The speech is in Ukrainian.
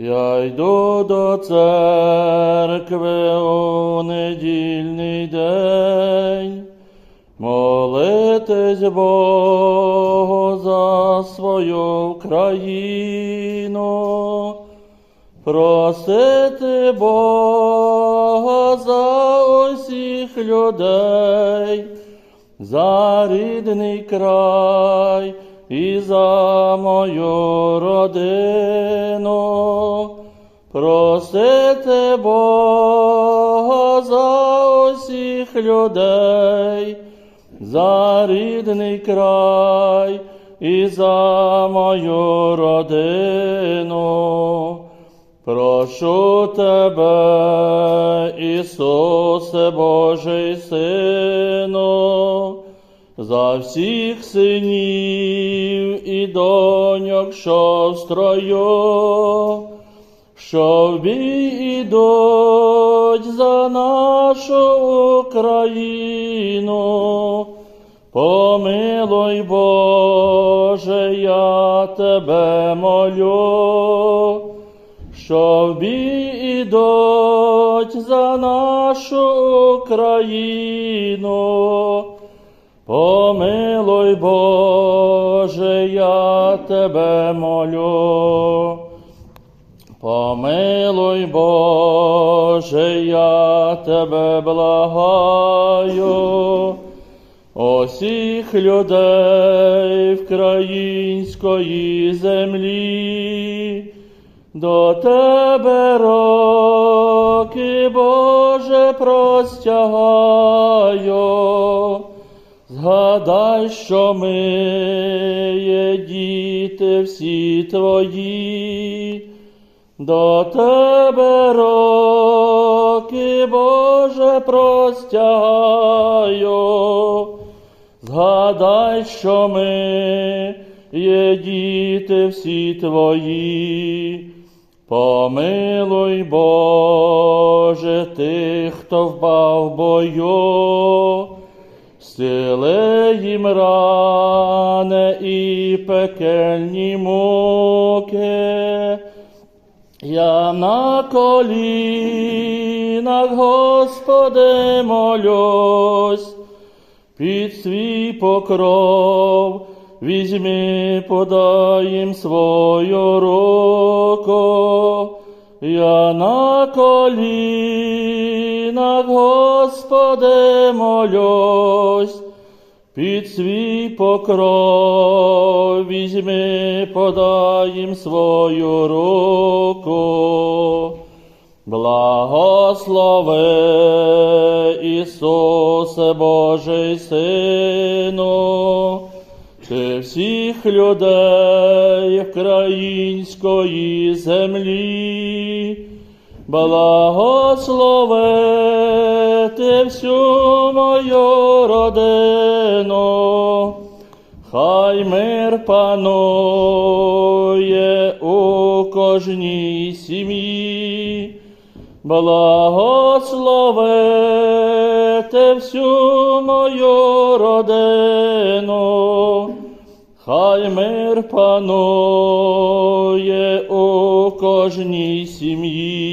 Я йду до церкви у недільний день, молитись Богу за свою країну, просити Бога за усіх людей, за рідний край і за мою родину, просити Бога за усіх людей, за рідний край і за мою родину. Прошу тебе, Ісусе Божий Сину, за всіх синів і доньок, що в строю, що в бій за нашу Україну. Помилуй, Боже, я тебе молю, що в за нашу Україну. Помилуй, Боже, я тебе молю. Помилуй, Боже, я тебе благаю. Усіх людей вкраїнської землі, до тебе роки, Боже, простягаю. Згадай, що ми є діти всі твої, до тебе роки, Боже, простягаю. Згадай, що ми є діти всі твої. Помилуй, Боже, тих, хто впав бою, Зціли їм рани і пекельні муки. Я на колінах, Господи, молюсь, під свій покров візьми, подай їм свою руку. Я на колінах, Господи, молюсь, під свій покров візьми, подай свою руку. Благослови Ісусе Божий Сину, ти всіх людей української землі, благослови ти всю мою родину, хай мир панує у кожній сім'ї. Благослови ти всю мою родину, хай мир панує у кожній сім'ї.